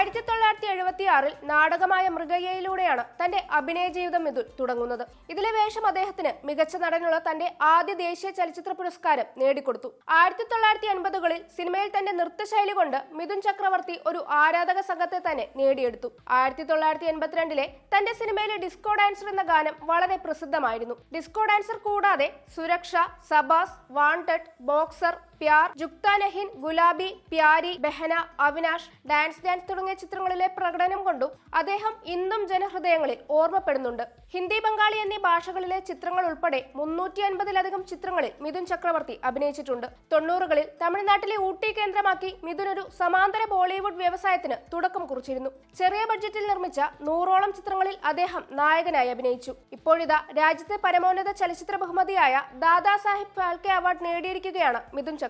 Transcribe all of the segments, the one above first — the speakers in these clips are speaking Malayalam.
ആയിരത്തി തൊള്ളായിരത്തി എഴുപത്തി ആറിൽ നാടകമായ മൃഗയയിലൂടെയാണ് തന്റെ അഭിനയ ജീവിതം മിഥുൻ തുടങ്ങുന്നത്. ഇതിലെ വേഷം അദ്ദേഹത്തിന് മികച്ച നടനുള്ള തന്റെ ആദ്യ ദേശീയ ചലച്ചിത്ര പുരസ്കാരം നേടിക്കൊടുത്തു. ആയിരത്തി തൊള്ളായിരത്തി എൺപതുകളിൽ സിനിമയിൽ തന്റെ നൃത്തശൈലി കൊണ്ട് മിഥുൻ ചക്രവർത്തി ഒരു ആരാധക സംഘത്തെ തന്നെ നേടിയെടുത്തു. ആയിരത്തി തൊള്ളായിരത്തി എൺപത്തിരണ്ടിലെ തന്റെ സിനിമയിലെ ഡിസ്കോ ഡാൻസർ എന്ന ഗാനം വളരെ പ്രസിദ്ധമായിരുന്നു. ഡിസ്കോ ഡാൻസർ കൂടാതെ Suraksha Sabash wanted boxer Pyar Jhukta Nahin Gulabi Pyari Behna Avinash dance dance തുടങ്ങിയ ചിത്രങ്ങളിലെ പ്രകടനം കൊണ്ടും അദ്ദേഹം ഇന്നും ജനഹൃദയങ്ങളിൽ ഓർമ്മപ്പെടുന്നുണ്ട്. ഹിന്ദി ബംഗാളി എന്നീ ഭാഷകളിലെ ചിത്രങ്ങൾ ഉൾപ്പെടെ മുന്നൂറ്റി അൻപതിലധികം ചിത്രങ്ങളിൽ മിഥുൻ ചക്രവർത്തി അഭിനയിച്ചിട്ടുണ്ട്. തൊണ്ണൂറുകളിൽ തമിഴ്നാട്ടിലെ ഊട്ടി കേന്ദ്രമാക്കി മിഥുൻ ഒരു സമാന്തര ബോളിവുഡ് വ്യവസായത്തിന് തുടക്കം കുറിച്ചിരുന്നു. ചെറിയ ബഡ്ജറ്റിൽ നിർമ്മിച്ച നൂറോളം ചിത്രങ്ങളിൽ അദ്ദേഹം നായകനായി അഭിനയിച്ചു. ഇപ്പോഴിതാ രാജ്യത്തെ പരമോന്നത ചലച്ചിത്ര ബഹുമതിയായ ദാദാ സാഹിബ് ഫാൽക്കെ അവാർഡ് നേടിയിരിക്കുകയാണ് മിഥുൻ ചക്രവർത്തി.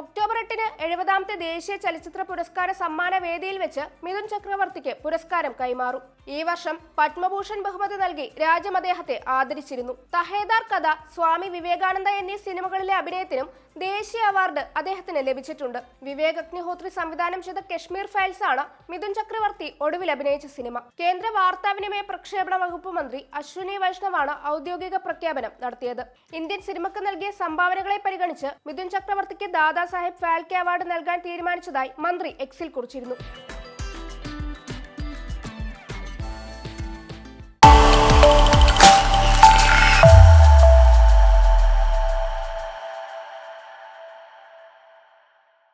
ഒക്ടോബർ എട്ടിന് എഴുപതാമത്തെ ദേശീയ ചലച്ചിത്ര പുരസ്കാര സമ്മാന വേദിയിൽ വെച്ച് മിഥുൻ ചക്രവർത്തിക്ക് പുരസ്കാരം കൈമാറും. ഈ വർഷം പത്മഭൂഷൺ ബഹുമതി നൽകി രാജ്യം അദ്ദേഹത്തെ ആദരിച്ചിരുന്നു. തഹേദാർ കഥ സ്വാമി വിവേകാനന്ദ എന്നീ സിനിമകളിലെ അഭിനയത്തിനും ദേശീയ അവാർഡ് അദ്ദേഹത്തിന് ലഭിച്ചിട്ടുണ്ട്. വിവേക് അഗ്നിഹോത്രി സംവിധാനം ചെയ്ത കശ്മീർ ഫയൽസ് ആണ് മിഥുൻ ചക്രവർത്തി ഒടുവിൽ അഭിനയിച്ച സിനിമ. കേന്ദ്ര വാർത്താവിനിമയ പ്രക്ഷേപണ വകുപ്പ് മന്ത്രി അശ്വിനി വൈഷ്ണവാണ് ഔദ്യോഗിക പ്രഖ്യാപനം നടത്തിയത്. ഇന്ത്യൻ സിനിമക്ക് നൽകിയ സംഭാവനകളെ പരിഗണിച്ച് മിഥുൻ ചക്രവർത്തിക്ക് ദാദാ സാഹേബ് ഫാൽക്കെ അവാർഡ് നൽകാൻ തീരുമാനിച്ചതായി മന്ത്രി എക്സിൽ കുറിച്ചിരുന്നു.